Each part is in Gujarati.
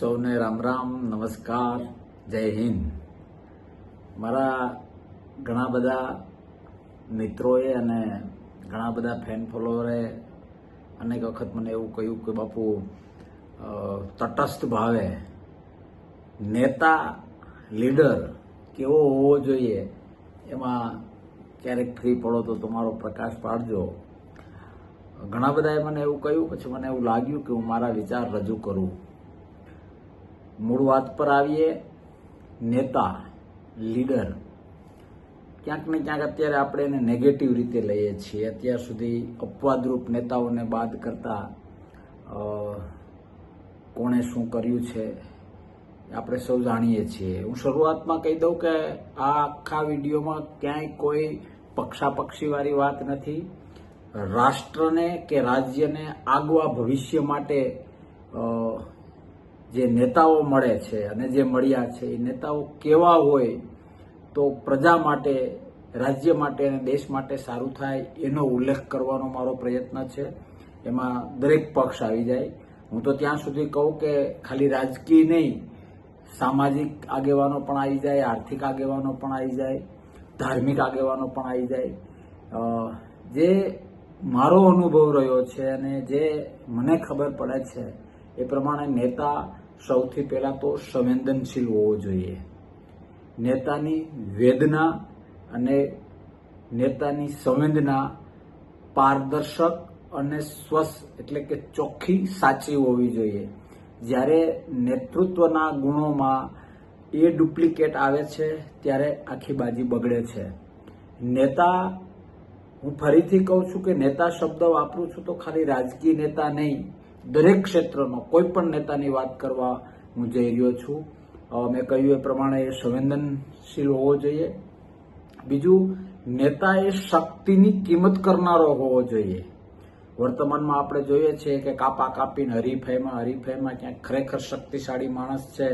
સૌને રામ રામ, નમસ્કાર, જય હિન્દ. મારા ઘણા બધા મિત્રોએ અને ઘણા બધા ફેન ફોલોવરે અનેક વખત મને એવું કહ્યું કે, બાપુ તટસ્થ ભાવે. નેતા, લીડર કેવો હોવો જોઈએ? એમાં ક્યારેક ફ્રી પડો તો તમારો પ્રકાશ પાડજો. ઘણા બધાએ મને એવું કહ્યું, પછી મને એવું લાગ્યું કે હું મારા વિચાર રજૂ કરું. મૂળ વાત પર આવીએ. નેતા, લીડર. ક્યાંક ને ક્યાંક અત્યારે આપણે એને નેગેટિવ રીતે લઈએ છીએ. અત્યાર સુધી અપવાદરૂપ નેતાઓને બાદ કરતા કોણે શું કર્યું છે આપણે સૌ જાણીએ છીએ. હું શરૂઆતમાં કહી દઉં કે આ આખા વિડીયોમાં ક્યાંય કોઈ પક્ષાપક્ષીવાળી વાત નથી. રાષ્ટ્રને કે રાજ્યને આગવા ભવિષ્ય માટે જે નેતાઓ મળે છે અને જે મળ્યા છે, એ નેતાઓ કેવા હોય તો પ્રજા માટે, રાજ્ય માટે અને દેશ માટે સારું થાય એનો ઉલ્લેખ કરવાનો મારો પ્રયત્ન છે. એમાં દરેક પક્ષ આવી જાય. હું તો ત્યાં સુધી કહું કે ખાલી રાજકીય નહીં, સામાજિક આગેવાનો પણ આવી જાય, આર્થિક આગેવાનો પણ આવી જાય, ધાર્મિક આગેવાનો પણ આવી જાય. જે મારો અનુભવ રહ્યો છે અને જે મને ખબર પડે છે, એ પ્રમાણે નેતા સૌથી પહેલા તો સંવેદનશીલ હોવો જોઈએ. નેતાની વેદના અને નેતાની સંવેદના પારદર્શક અને સ્વસ્થ એટલે કે ચોખ્ખી સાચી હોવી જોઈએ. જ્યારે નેતૃત્વના ગુણોમાં એ ડુપ્લિકેટ આવે છે, ત્યારે આખી બાજી બગડે છે. નેતા, હું ફરીથી કહું છું કે નેતા શબ્દ વાપરું છું તો ખાલી રાજકીય નેતા નહીં. દરેક ક્ષેત્રનો, કોઈ પણ નેતાની વાત કરવા હું જઈ રહ્યો છું. મેં કહ્યું એ પ્રમાણે એ સંવેદનશીલ હોવો જોઈએ. બીજું નેતા એ શક્તિની કિંમત કરનારો હોવો જોઈએ. વર્તમાનમાં આપણે જોઈએ છીએ કે કાપા કાપીને હરીફાઈમાં હરીફાઈમાં ક્યાંક ખરેખર શક્તિશાળી માણસ છે.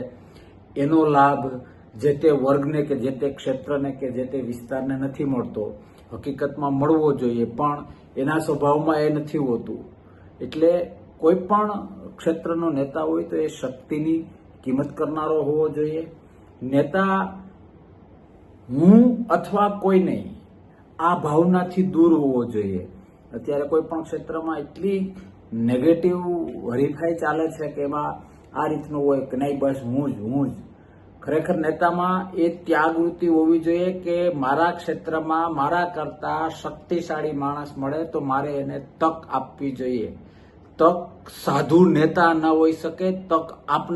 એનો લાભ જે તે વર્ગને કે જે તે ક્ષેત્રને કે જે તે વિસ્તારને નથી મળતો. હકીકતમાં મળવો જોઈએ, પણ એના સ્વભાવમાં એ નથી હોતું. એટલે કોઈ પણ ક્ષેત્રનો નેતા હોય તો એ શક્તિની કિંમત કરનારો હોવો જોઈએ. નેતા હું અથવા કોઈ નહીં, આ ભાવનાથી દૂર હોવો જોઈએ. અત્યારે કોઈ પણ ક્ષેત્રમાં એટલી નેગેટિવ હરીફાઈ ચાલે છે કે એમાં આ રીતનું હોય કે નહીં, બસ હું જ હું જ. ખરેખર નેતામાં એ ત્યાગવૃત્તિ હોવી જોઈએ કે મારા ક્ષેત્રમાં મારા કરતા શક્તિશાળી માણસ મળે તો મારે એને તક આપવી જોઈએ. તક સાધુ નેતા ન હોઈ શકે તક આપનાર